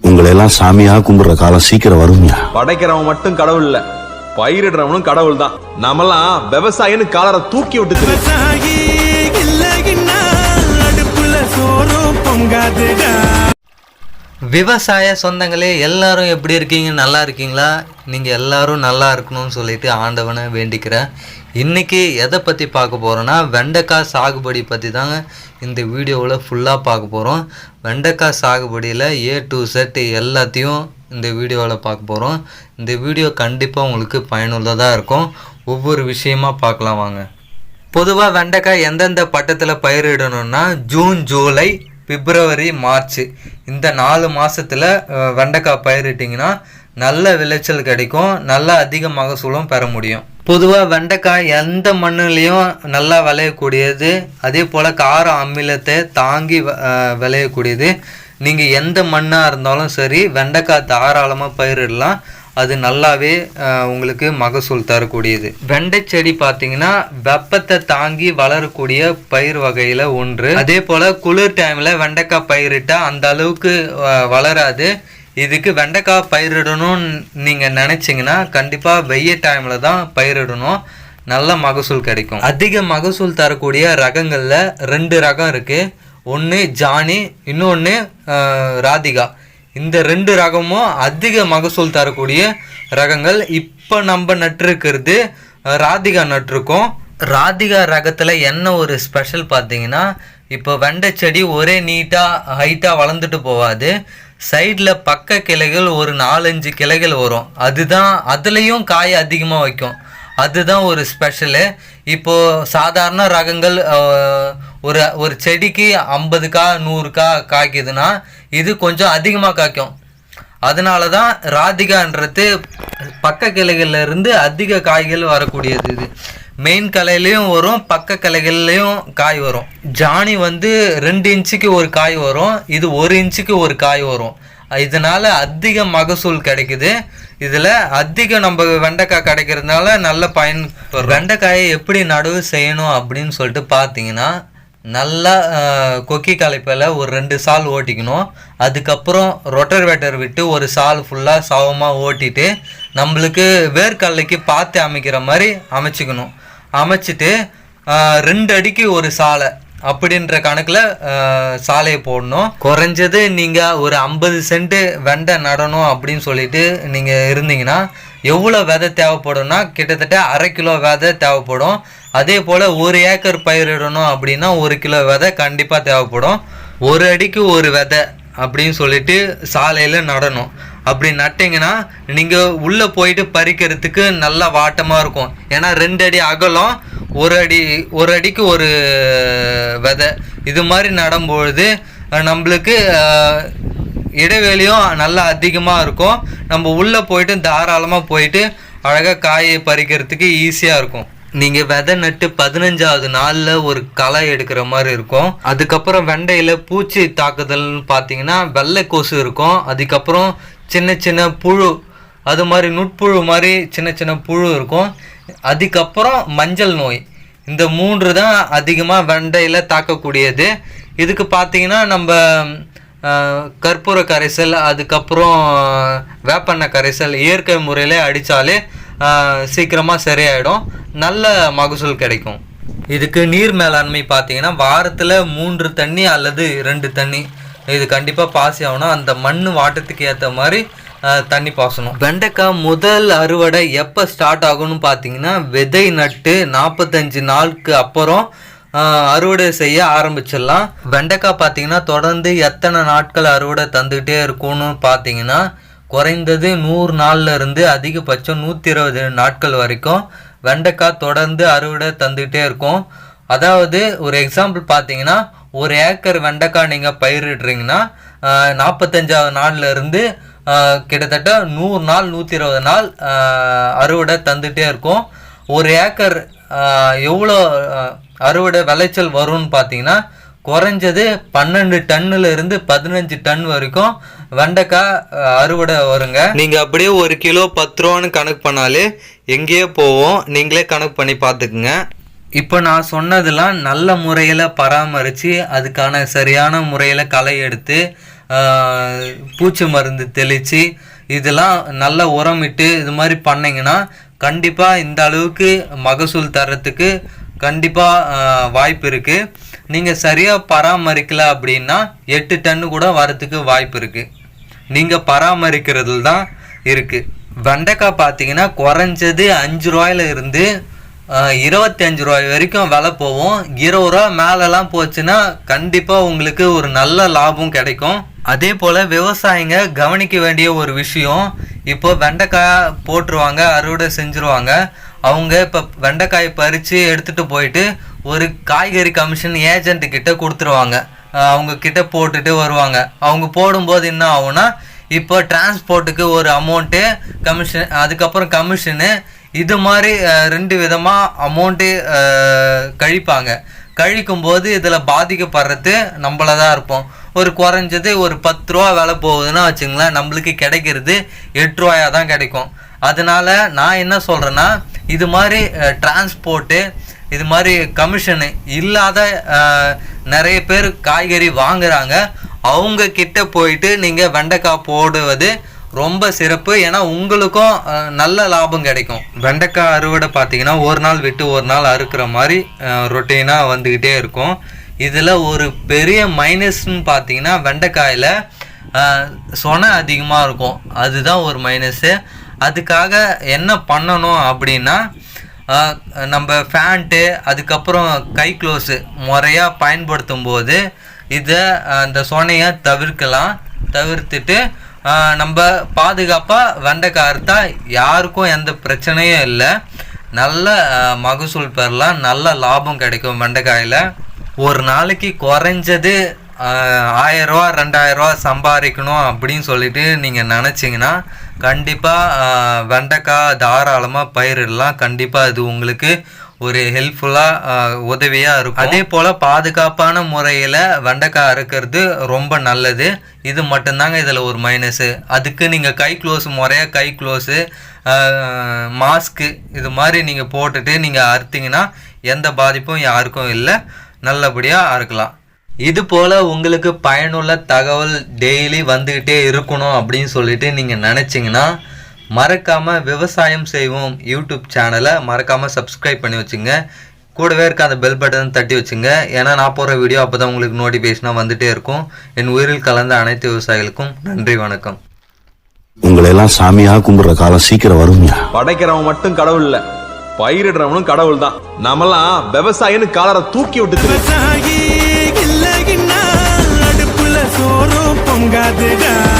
உங்களை எல்லாம் சாமியா கும்பிடுற காலம் சீக்கிரம் வரும்யா? படைக்கிறவன் மட்டும் கடவுள் இல்ல. பயிரிடுறவனும் கடவுள் தான். நாமெல்லாம் விவசாயின்னு காலரை தூக்கி விட்டு. விவசாயி இல்லைன்னா அடுப்புல சோறும் பொங்காதுடா. விவசாய சொந்தங்களே எல்லாரும் எப்படி இருக்கீங்க? நல்லா இருக்கீங்களா? நீங்கள் எல்லாரும் நல்லா இருக்கணும்னு சொல்லிட்டு ஆண்டவனை வேண்டிக்கிறேன். இன்றைக்கி எதை பற்றி பார்க்க போகிறோன்னா வெண்டைக்காய் சாகுபடி பற்றி தாங்க இந்த வீடியோவில் ஃபுல்லாக பார்க்க போகிறோம் வெண்டைக்காய் சாகுபடியில் ஏ டு செட் எல்லாத்தையும் இந்த வீடியோவில் பார்க்க போகிறோம் இந்த வீடியோ கண்டிப்பாக உங்களுக்கு பயனுள்ளதாக இருக்கும். ஒவ்வொரு விஷயமா பார்க்கலாம் வாங்க. பொதுவாக வெண்டைக்காய் எந்தெந்த பட்டத்தில் பயிரிடணும்னா ஜூன் ஜூலை பிப்ரவரி மார்ச் இந்த நாலு மாதத்தில் வெண்டைக்காய் பயிரிட்டிங்கன்னா நல்ல விளைச்சல் கிடைக்கும். நல்ல அதிக மகசூலும் பெற முடியும். பொதுவாக வெண்டைக்காய் எந்த மண்ணுலேயும் நல்லா விளையக்கூடியது. அதே போல் கார அமிலத்தை தாங்கி வ- விளையக்கூடியது. நீங்கள் எந்த மண்ணாக இருந்தாலும் சரி வெண்டைக்காய் தாராளமாக பயிரிடலாம். அது நல்லாவே உங்களுக்கு மகசூல் தரக்கூடியது. வெண்டை செடி பார்த்தீங்கன்னா வெப்பத்தை தாங்கி வளரக்கூடிய பயிர் வகையில் ஒன்று. அதே போல் குளிர் டைமில் வெண்டைக்காய் பயிரிட்டால் அந்த அளவுக்கு வளராது. இதுக்கு வெண்டைக்காய் பயிரிடணும்னு நீங்கள் நினச்சிங்கன்னா கண்டிப்பாக வெய்ய டைமில் தான் பயிரிடணும். நல்ல மகசூல் கிடைக்கும். அதிக மகசூல் தரக்கூடிய ரகங்களில் ரெண்டு ரகம் இருக்குது ஒன்று ஜானி இன்னொன்று ராதிகா. இந்த ரெண்டு ரகமும் அதிக மகசூல் தரக்கூடிய ரகங்கள். இப்போ நம்ம நட்டிருக்கிறது ராதிகா நட்டிருக்கோம். ராதிகா ரகத்தில் என்ன ஒரு ஸ்பெஷல் பார்த்தீங்கன்னா இப்போ வெண்டை செடி ஒரே நீட்டாக ஹைட்டாக வளர்ந்துட்டு போகாது. சைடில் பக்க கிளைகள் ஒரு நாலஞ்சு கிளைகள் வரும். அதுதான் அதுலேயும் காய் அதிகமாக வைக்கும். அதுதான் ஒரு ஸ்பெஷலு இப்போது சாதாரண ரகங்கள் ஒரு ஒரு செடிக்கு ஐம்பது கா நூறு கா காய்க்குதுன்னா இது கொஞ்சம் அதிகமாக காய்க்கும். அதனால தான் ராதிகான்றது பக்க கிளைகளில் இருந்து அதிக காய்கள் வரக்கூடியது இது. மெயின் கிளையிலையும் வரும் பக்க கிளைகள்லையும் காய் வரும். ஜானி வந்து ரெண்டு இன்ச்சுக்கு ஒரு காய் வரும் இது ஒரு இன்ச்சுக்கு ஒரு காய் வரும். இதனால அதிக மகசூல் கிடைக்குது. இதில் அதிக நம்ம வெண்டைக்காய் கிடைக்கிறதுனால நல்ல பயன். வெண்டைக்காயை எப்படி நடவு செய்யணும் அப்படின்னு சொல்லிட்டு பார்த்தீங்கன்னா நல்லா கொக்கி கலைப்பில் ஒரு ரெண்டு சால் ஓட்டிக்கணும். அதுக்கப்புறம் ரொட்டர் வேட்டர் விட்டு ஒரு சால் ஃபுல்லாக சவமாக ஓட்டிட்டு நம்மளுக்கு வேர்க்கடலைக்கு பார்த்து அமைக்கிற மாதிரி அமைச்சிக்கணும். அமைச்சிட்டு ரெண்டு அடிக்கு ஒரு சாலை அப்படின்ற கணக்கில் சாலையை போடணும். குறைஞ்சது நீங்கள் ஒரு ஐம்பது சென்ட்டு வெண்டை நடணும் அப்படின்னு சொல்லிட்டு நீங்கள் இருந்தீங்கன்னா எவ்வளோ விதை தேவைப்படும்னா கிட்டத்தட்ட அரை கிலோ விதை தேவைப்படும். அதே போல் ஒரு ஏக்கர் பயிரிடணும் அப்படின்னா ஒரு கிலோ விதை கண்டிப்பாக தேவைப்படும். ஒரு அடிக்கு ஒரு விதை அப்படின்னு சொல்லிட்டு சாலையில் நடணும். அப்படி நட்டிங்கன்னா நீங்கள் உள்ளே போயிட்டு பறிக்கிறதுக்கு நல்லா வாட்டமாக இருக்கும். ஏன்னா ரெண்டு அடி அகலம் ஒரு அடி ஒரு அடிக்கு ஒரு விதை. இது மாதிரி நடும்பொழுது நம்மளுக்கு இடைவெளியும் நல்லா அதிகமாக இருக்கும். நம்ம உள்ளே போயிட்டு தாராளமாக போயிட்டு அழகாக காயை பறிக்கிறதுக்கு ஈஸியாக இருக்கும். நீங்கள் விதை நட்டு பதினஞ்சாவது நாளில் ஒரு களை எடுக்கிற மாதிரி இருக்கும். அதுக்கப்புறம் வெண்டையில் பூச்சி தாக்குதல்னு பார்த்தீங்கன்னா வெள்ளை கொசு இருக்கும். அதுக்கப்புறம் சின்ன சின்ன புழு அது மாதிரி நுட்புழு மாதிரி சின்ன சின்ன புழு இருக்கும். அதுக்கப்புறம் மஞ்சள் நோய். இந்த மூன்று தான் அதிகமாக வெண்டையில் தாக்கக்கூடியது. இதுக்கு பார்த்தீங்கன்னா நம்ம கற்பூர கரைசல் அதுக்கப்புறம் வேப்பெண்ணெய் கரைசல் இயற்கை முறையில் அடித்தாலே சீக்கிரமாக சரியாயிடும். நல்ல மகசூல் கிடைக்கும். இதுக்கு நீர் மேலாண்மை பார்த்தீங்கன்னா வாரத்தில் மூன்று தண்ணி அல்லது ரெண்டு தண்ணி இது கண்டிப்பாக பாசி ஆகணும். அந்த மண் வாட்டத்துக்கு ஏற்ற மாதிரி தண்ணி பாசணும் வெண்டைக்காய் முதல் அறுவடை எப்போ ஸ்டார்ட் ஆகும்னு பார்த்தீங்கன்னா விதை நட்டு நாற்பத்தஞ்சு நாளுக்கு அப்புறம் அறுவடை செய்ய ஆரம்பிச்சிடலாம். வெண்டைக்காய் பார்த்தீங்கன்னா தொடர்ந்து எத்தனை நாட்கள் அறுவடை தந்துக்கிட்டே இருக்கும்னு பார்த்தீங்கன்னா குறைந்தது நூறு நாள்ல இருந்து அதிகபட்சம் நூற்றி இருபது நாட்கள் வரைக்கும் வெண்டைக்காய் தொடர்ந்து அறுவடை தந்துக்கிட்டே இருக்கும். அதாவது ஒரு எக்ஸாம்பிள் பார்த்தீங்கன்னா ஒரு ஏக்கர் வெண்டைக்காய் நீங்கள் பயிரிடுறீங்கன்னா நாற்பத்தஞ்சாவது நாள்லேருந்து கிட்டத்தட்ட நூறு நாள் நூற்றி இருபது நாள் அறுவடை தந்துகிட்டே இருக்கும். ஒரு ஏக்கர் எவ்வளோ அறுவடை விளைச்சல் வரும்னு பார்த்தீங்கன்னா குறைஞ்சது பன்னெண்டு டன்னுல இருந்து பதினஞ்சு டன் வரைக்கும் வெண்டைக்காய் அறுவடை வருங்க. நீங்கள் அப்படியே ஒரு கிலோ பத்து ரூபான்னு கணக்கு பண்ணாலே எங்கேயோ போவோம். நீங்களே கணக்கு பண்ணி பார்த்துக்குங்க இப்போ நான் சொன்னதெல்லாம் நல்ல முறையில் பராமரித்து அதுக்கான சரியான முறையில் களை எடுத்து பூச்சி மருந்து தெளித்து இதெல்லாம் நல்ல உரமிட்டு இது மாதிரி பண்ணிங்கன்னா கண்டிப்பாக இந்த அளவுக்கு மகசூல் தரத்துக்கு கண்டிப்பாக வாய்ப்பு இருக்குது நீங்கள் சரியாக பராமரிக்கல அப்படின்னா எட்டு டன்னு கூட வரத்துக்கு வாய்ப்பு இருக்குது நீங்கள் பராமரிக்கிறதுல தான் இருக்குது வெண்டைக்காய் பார்த்தீங்கன்னா குறைஞ்சது அஞ்சு ரூபாயில இருந்து இருபத்தஞ்சு ரூபாய் வரைக்கும் விலை போகும். இருபது ரூபா மேலெலாம் போச்சுன்னா கண்டிப்பாக உங்களுக்கு ஒரு நல்ல லாபம் கிடைக்கும். அதே போல் விவசாயிங்க கவனிக்க வேண்டிய ஒரு விஷயம் இப்போ வெண்டைக்காய் போட்டுருவாங்க அறுவடை செஞ்சுருவாங்க. அவங்க இப்போ வெண்டைக்காய் பறித்து எடுத்துகிட்டு போயிட்டு ஒரு காய்கறி கமிஷன் ஏஜென்ட் கிட்ட கொடுத்துருவாங்க. அவங்க கிட்ட போட்டுட்டு வருவாங்க. அவங்க போடும்போது என்ன ஆகும்னா இப்போ டிரான்ஸ்போர்ட்டுக்கு ஒரு அமௌண்ட்டு கமிஷன் அதுக்கப்புறம் கமிஷனு இது மாதிரி ரெண்டு விதமாக அமௌண்ட்டு கழிப்பாங்க. கழிக்கும் போது இதில் பாதிக்கப்படுறது நம்மள தான் இருப்போம். ஒரு குறைஞ்சது ஒரு பத்து ரூபா வேலை போகுதுன்னா வச்சுங்களேன் நம்மளுக்கு கிடைக்கிறது எட்டு தான் கிடைக்கும். அதனால நான் என்ன சொல்கிறேன்னா இது மாதிரி டிரான்ஸ்போர்ட்டு இது மாதிரி கமிஷனு இல்லாத நிறைய பேர் காய்கறி வாங்குறாங்க. அவங்க கிட்ட போயிட்டு நீங்கள் வெண்டைக்காய் போடுவது ரொம்ப சிறப்பு. ஏன்னா உங்களுக்கும் நல்ல லாபம் கிடைக்கும். வெண்டைக்காய் அறுவடை பார்த்தீங்கன்னா ஒரு நாள் விட்டு ஒரு நாள் அறுக்கிற மாதிரி ரொட்டீனாக வந்துக்கிட்டே இருக்கும். இதில் ஒரு பெரிய மைனஸ்ன்னு பார்த்தீங்கன்னா வெண்டைக்காயில் சொனை அதிகமாக இருக்கும். அதுதான் ஒரு மைனஸு அதுக்காக என்ன பண்ணணும் அப்படின்னா நம்ம ஃபேண்ட்டு அதுக்கப்புறம் கை க்ளோஸு முறையாக பயன்படுத்தும் போது இதை அந்த சொனையை தவிர்க்கலாம். தவிர்த்துட்டு நம்ம பாதுகாப்பாக வெண்டைக்காய் அறுத்தா யாருக்கும் எந்த பிரச்சனையும் இல்லை. நல்ல மகசூல் பெறலாம். நல்ல லாபம் கிடைக்கும் வெண்டைக்காயில். ஒரு நாளைக்கு குறைஞ்சது ஆயிரரூவா ரெண்டாயிரரூவா சம்பாதிக்கணும் அப்படின்னு சொல்லிட்டு நீங்கள் நினச்சிங்கன்னா கண்டிப்பாக வெண்டைக்காய் தாராளமாக பயிரிடலாம். கண்டிப்பாக இது உங்களுக்கு ஒரு ஹெல்ப்ஃபுல்லாக உதவியாக இருக்கும். அதே போல் பாதுகாப்பான முறையில் வெண்டைக்காய் அறுக்கிறது ரொம்ப நல்லது. இது மட்டும்தாங்க இதில் ஒரு மைனஸு அதுக்கு நீங்கள் கை க்ளோஸ் முறையாக கை க்ளோஸு மாஸ்க்கு இது மாதிரி நீங்கள் போட்டுட்டு நீங்கள் அறுத்தீங்கன்னா எந்த பாதிப்பும் யாருக்கும் இல்லை. நல்லபடியாக அறுக்கலாம். இது போல் உங்களுக்கு பயனுள்ள தகவல் டெய்லி வந்துக்கிட்டே இருக்கணும் அப்படின்னு சொல்லிட்டு நீங்கள் நினச்சிங்கன்னா மறக்காமல் விவசாயம் செய்வோம் யூடியூப் சேனலை மறக்காமல் சப்ஸ்கிரைப் பண்ணி வச்சுங்க. கூடவே இருக்க அந்த பெல் பட்டன் தட்டி வச்சுங்க. ஏன்னா நான் போடுற வீடியோ அப்போ தான் உங்களுக்கு நோட்டிஃபிகேஷனாக வந்துட்டே இருக்கும். என் உயிரில் கலந்த அனைத்து விவசாயிகளுக்கும் நன்றி வணக்கம். உங்களை எல்லாம் சாமியா கும்பிடுற காலம் சீக்கிரம் வரும்யா? படைக்கிறவன் மட்டும் கடவுள் இல்ல. பயிரிடுறவனும் கடவுள் தான். நம்மலாம் விவசாயின்னு காலரை தூக்கி விட்டு பொங்காதுடா.